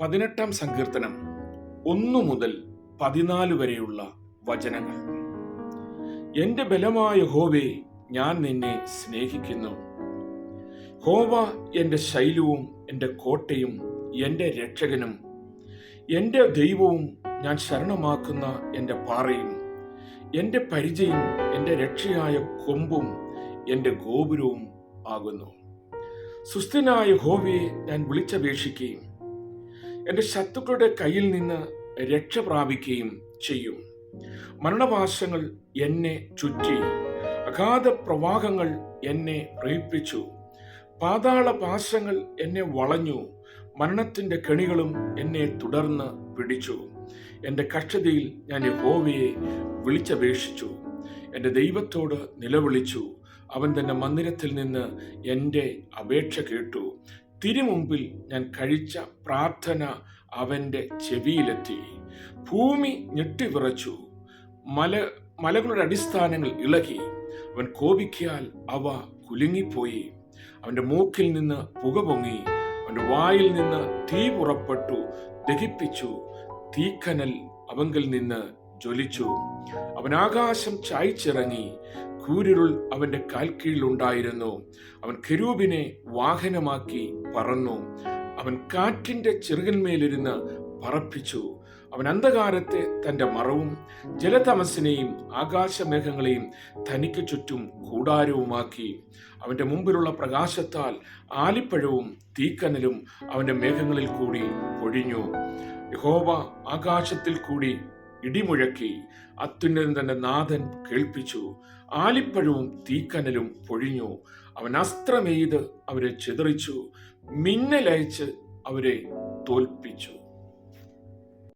പതിനെട്ടാം സങ്കീർത്തനം ഒന്നു മുതൽ പതിനാല് വരെയുള്ള വചനങ്ങൾ. എന്റെ ബലമായ ഹോവേ ഞാൻ നിന്നെ സ്നേഹിക്കുന്നു. ഹോവ എന്റെ ശൈലവും എന്റെ കോട്ടയും എന്റെ രക്ഷകനും. എന്റെ ദൈവവും ഞാൻ ശരണമാക്കുന്ന എന്റെ പാറയും. എന്റെ പരിചയം എന്റെ രക്ഷയായ കൊമ്പും എന്റെ ഗോപുരവും ആകുന്നു. സുസ്ഥിനായ ഹോവയെ ഞാൻ വിളിച്ചപേക്ഷിക്കുകയും എന്റെ ശത്രുക്കളുടെ കയ്യിൽ നിന്ന് രക്ഷ പ്രാപിക്കുകയും ചെയ്യും. മരണപാശങ്ങൾ എന്നെ ചുറ്റി അഗാധ പ്രവാഹങ്ങൾ എന്നെ പ്രയിപ്പിച്ചു പാതാള പാശങ്ങൾ എന്നെ വളഞ്ഞു മരണത്തിന്റെ കെണികളും എന്നെ തുടർന്ന് പിടിച്ചു. എന്റെ കഷ്ടതയിൽ ഞാൻ യഹോവയെ വിളിച്ചപേക്ഷിച്ചു. എന്റെ ദൈവത്തോട് നിലവിളിച്ചു. അവൻ തന്റെ മന്ദിരത്തിൽ നിന്ന് എന്റെ അപേക്ഷ കേട്ടു. തിരുമുമ്പിൽ ഞാൻ കഴിച്ച പ്രാർത്ഥന അവന്റെ ചെവിയിലെത്തി. ഭൂമി ഞെട്ടിവിറച്ചു. മല മലകളുടെ അടിസ്ഥാനങ്ങൾ ഇളകി. അവൻ കോപിക്കാൽ അവ കുലുങ്ങിപ്പോയി. അവന്റെ മൂക്കിൽ നിന്ന് പുക പൊങ്ങി. അവന്റെ വായിൽ നിന്ന് തീ പുറപ്പെട്ടു. ദഹിപ്പിച്ചു. തീക്കനൽ അവങ്കിൽ നിന്ന് ജ്വലിച്ചു. അവൻ ആകാശം ചായ്ച്ചിറങ്ങി. കൂരിരുൾ അവന്റെ കാൽക്കീഴിലുണ്ടായിരുന്നു അവൻ കെരൂബിനെ വാഹനമാക്കി പറന്നു. അവൻ കാറ്റിന്റെ ചെറുകന്മേലിരുന്ന് പറപ്പിച്ചു. അവൻ അന്ധകാരത്തെ തന്റെ മറവും ജലതമസിനെയും ആകാശമേഘങ്ങളെയും തനിക്ക് ചുറ്റും കൂടാരവുമാക്കി. അവന്റെ മുമ്പിലുള്ള പ്രകാശത്താൽ ആലിപ്പഴവും തീക്കനലും അവന്റെ മേഘങ്ങളിൽ കൂടി പൊഴിഞ്ഞു. യഹോവ ആകാശത്തിൽ കൂടി ഇടിമുഴക്കി അത്യുന്നതൻ തന്റെ നാഥൻ കേൾപ്പിച്ചു. ആലിപ്പഴവും തീക്കനലും പൊഴിഞ്ഞു. അവൻ അസ്ത്രമെയ്ത് അവരെ ചിതറിച്ചു. മിന്നലയച്ച് അവരെ തോൽപ്പിച്ചു.